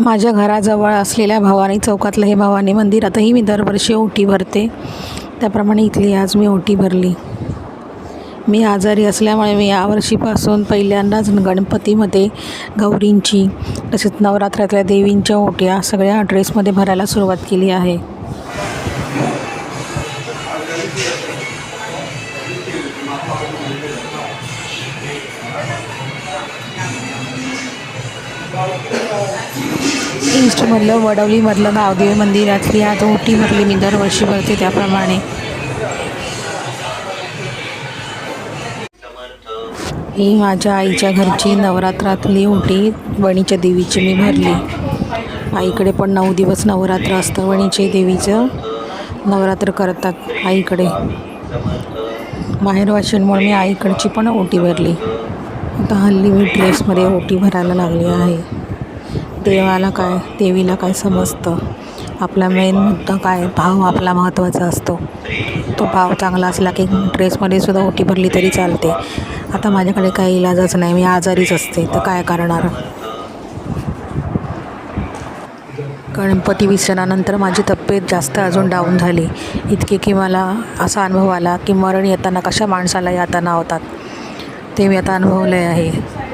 माझ्या घराजवळ असलेल्या भवानी चौकातलं हे भवानी मंदिर आताही मी दरवर्षी ओटी भरते. त्याप्रमाणे इथली आज मी ओटी भरली. मी आजारी असल्यामुळे मी यावर्षीपासून पहिल्यांदाच गणपतीमध्ये गौरींची तसेच नवरात्रातल्या देवींच्या ओट्या सगळ्या ड्रेसमध्ये भरायला सुरुवात केली आहे. ईस्टमधलं वडवलीमधलं नावदेवी मंदिरातली आता ओटी भरली मी दरवर्षी भरते त्याप्रमाणे. ही माझ्या आईच्या घरची नवरात्रातली ओटी वणीच्या देवीची मी भरली. आईकडे पण नऊ दिवस नवरात्र असतं वणीचे देवीचं नवरात्र करतात आईकडे. माहेरवाशींमुळे मी आईकडची पण ओटी भरली. आता हल्ली मी ड्रेसमध्ये ओटी भरायला लागली आहे. देवाला काय देवीला काय समजतं? आपला मेन मुद्दा काय? भाव आपला महत्त्वाचा असतो. तो भाव चांगला असला की ड्रेसमध्ये सुद्धा ओटी भरली तरी चालते. आता माझ्याकडे काही इलाजच नाही. मी आजारीच असते. तर काय करणार? गणपती विसर्जनानंतर माझी तब्येत जास्त अजून डाऊन झाली. इतके की मला असा अनुभव आला की मरण येताना कशा माणसाला यातना होतात? ते मी आता अनुभवले आहे.